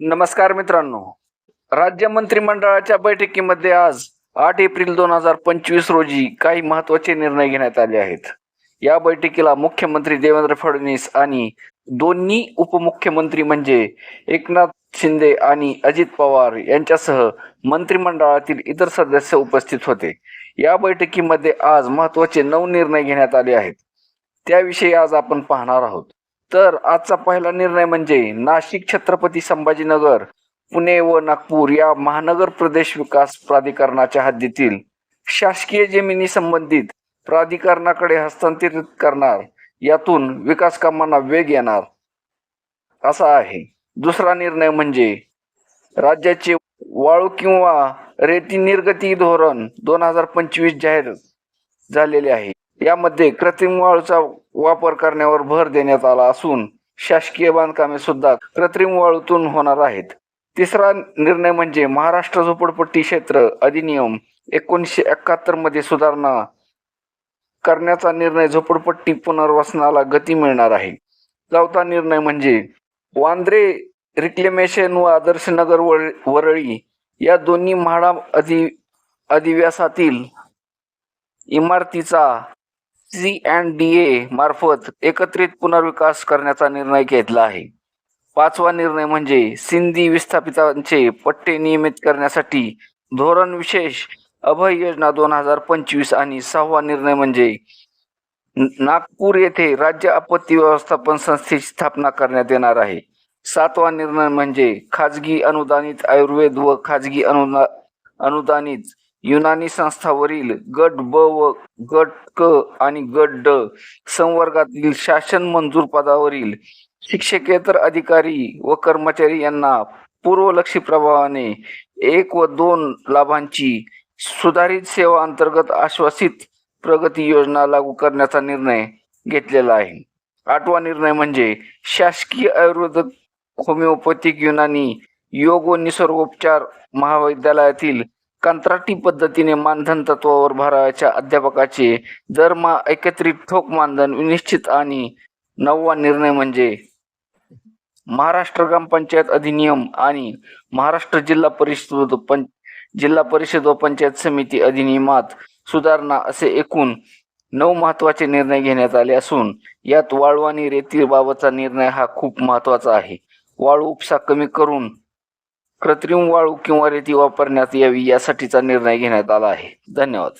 नमस्कार मित्रांनो. राज्य मंत्रिमंडळाच्या बैठकीमध्ये आज आठ एप्रिल दोन हजार पंचवीस रोजी काही महत्त्वाचे निर्णय घेण्यात आले आहेत. या बैठकीला मुख्यमंत्री देवेंद्र फडणवीस आणि दोन्ही उपमुख्यमंत्री म्हणजे एकनाथ शिंदे आणि अजित पवार यांच्यासह मंत्रिमंडळातील इतर सदस्य उपस्थित होते. या बैठकीमध्ये आज महत्त्वाचे नऊ निर्णय घेण्यात आले आहेत. त्याविषयी आज आपण पाहणार आहोत. तर आजचा पहिला निर्णय म्हणजे नाशिक छत्रपती संभाजीनगर पुणे व नागपूर या महानगर प्रदेश विकास प्राधिकरणाच्या हद्दीतील शासकीय जमिनी संबंधित प्राधिकरणाकडे हस्तांतरित करणार यातून विकास कामांना वेग येणार असा आहे. दुसरा निर्णय म्हणजे राज्याचे वाळू किंवा रेती निर्गती धोरण दोन हजार पंचवीस जाहीर झालेले आहे. यामध्ये कृत्रिम वाळूचा वापर करण्यावर भर देण्यात आला असून शासकीय बांधकामे सुद्धा कृत्रिम वाळूतून होणार आहेत. तिसरा निर्णय म्हणजे महाराष्ट्र झोपडपट्टी क्षेत्र अधिनियम एकोणीसशे एकाहत्तरमध्ये सुधारणा करण्याचा निर्णय झोपडपट्टी पुनर्वसनाला गती मिळणार आहे. चौथा निर्णय म्हणजे वांद्रे रिक्लेमेशन व आदर्श नगर वळ- वरळी या दोन्ही म्हाडा अधि अधिव्यासातील इमारतीचा सी अँड डी ए मार्फत एकत्रित पुनर्विकास करण्याचा निर्णय घेतला आहे. पाचवा निर्णय म्हणजे सिंधी विस्थापितांचे पट्टे नियमित करण्यासाठी धोरण विशेष अभय योजना दोन हजार पंचवीस आणि सहावा निर्णय म्हणजे नागपूर येथे राज्य आपत्ती व्यवस्थापन संस्थेची स्थापना करण्यात येणार आहे. सातवा निर्णय म्हणजे खाजगी अनुदानित आयुर्वेद व खाजगी अनुदा अनुदानित युनानी संस्थावरील गट ब व गट क आणि गट ड संवर्गातील शासन मंजूर पदावरील शिक्षकेतर अधिकारी व कर्मचारी यांना पूर्वलक्षी प्रभावाने एक व दोन लाभांची सुधारित सेवा अंतर्गत आश्वासित प्रगती योजना लागू करण्याचा निर्णय घेतलेला आहे. आठवा निर्णय म्हणजे शासकीय आयुर्वेदिक होमिओपॅथिक युनानी योग व निसर्गोपचार महाविद्यालयातील कंत्राटी पद्धतीने मानधन तत्वावर भरावाच्या अध्यापकाचे दरमहा एकत्रित ठोक मानधन निश्चित आणि नववा निर्णय म्हणजे महाराष्ट्र ग्रामपंचायत अधिनियम आणि महाराष्ट्र जिल्हा परिषद पं जिल्हा परिषद व पंचायत समिती अधिनियमात सुधारणा असे एकूण नऊ महत्त्वाचे निर्णय घेण्यात आले असून यात वाळू आणि रेतीबाबतचा निर्णय हा खूप महत्त्वाचा आहे. वाळू उपसा कमी करून कृत्रिम वाळू किंवा रेती वापरण्यात यावी यासाठीचा निर्णय घेण्यात आला आहे. धन्यवाद.